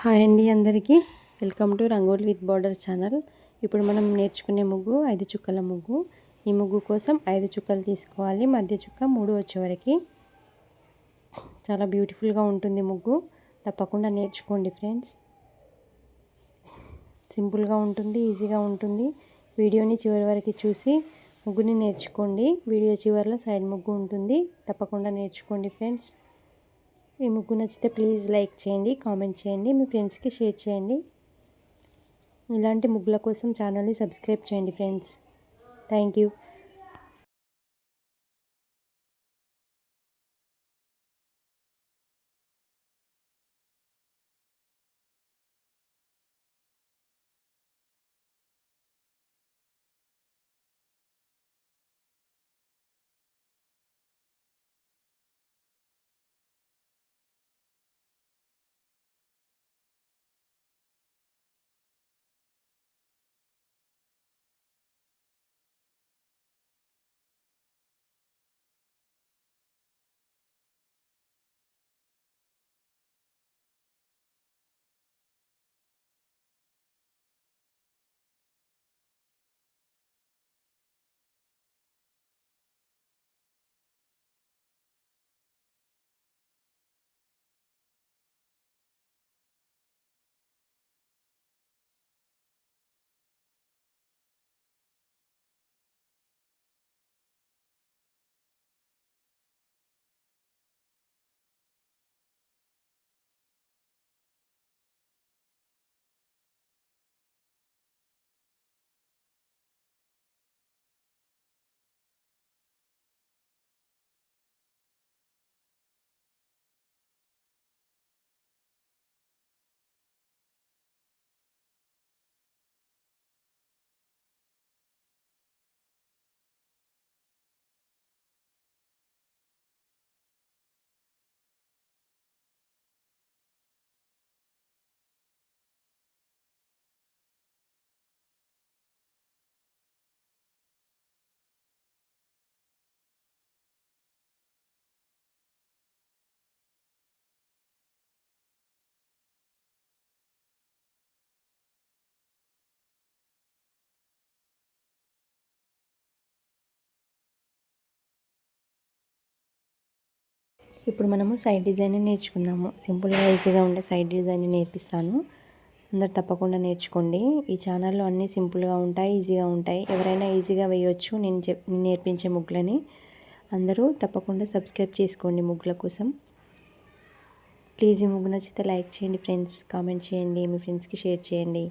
Hi అండి అందరికీ. Welcome to rangoli with border channel. ఇప్పుడు మనం నేర్చుకునే ముగ్గు ఐదు చుక్కల ముగ్గు. ఈ ముగ్గు కోసం ఐదు చుక్కలు తీసుకోవాలి. మధ్య చుక్క మూడు వచ్చేవరకు చాలా బ్యూటిఫుల్గా ఉంటుంది ముగ్గు. తప్పకుండా నేర్చుకోండి ఫ్రెండ్స్. సింపుల్గా ఉంటుంది ఈజీగా ఉంటుంది. వీడియోని చివరి వరకు చూసి ముగ్గుని నేర్చుకోండి. వీడియో చివరిలో సైడ్ ముగ్గు ఉంటుంది. తప్పకుండా నేర్చుకోండి ఫ్రెండ్స్. ఈ ముగ్గు నచ్చితే ప్లీజ్ లైక్ చేయండి కామెంట్ చేయండి మీ ఫ్రెండ్స్కి షేర్ చేయండి. ఇలాంటి ముగ్గుల కోసం ఛానల్ని సబ్స్క్రైబ్ చేయండి ఫ్రెండ్స్ థ్యాంక్ యూ ఇప్పుడు మనము సైడ్ డిజైన్ నేర్చుకుందాము. సింపుల్గా ఈజీగా ఉండే సైడ్ డిజైన్ నేర్పిస్తాను. అందరు తప్పకుండా నేర్చుకోండి. ఈ ఛానల్లో అన్నీ సింపుల్గా ఉంటాయి ఈజీగా ఉంటాయి. ఎవరైనా ఈజీగా వేయొచ్చు నేను చెప్ నేను నేర్పించే ముగ్గులని. అందరూ తప్పకుండా సబ్స్క్రైబ్ చేసుకోండి ముగ్గుల కోసం. ప్లీజ్ ఈ ముగ్గు నచ్చితే లైక్ చేయండి ఫ్రెండ్స్ కామెంట్ చేయండి మీ ఫ్రెండ్స్కి షేర్ చేయండి.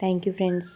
Thank you friends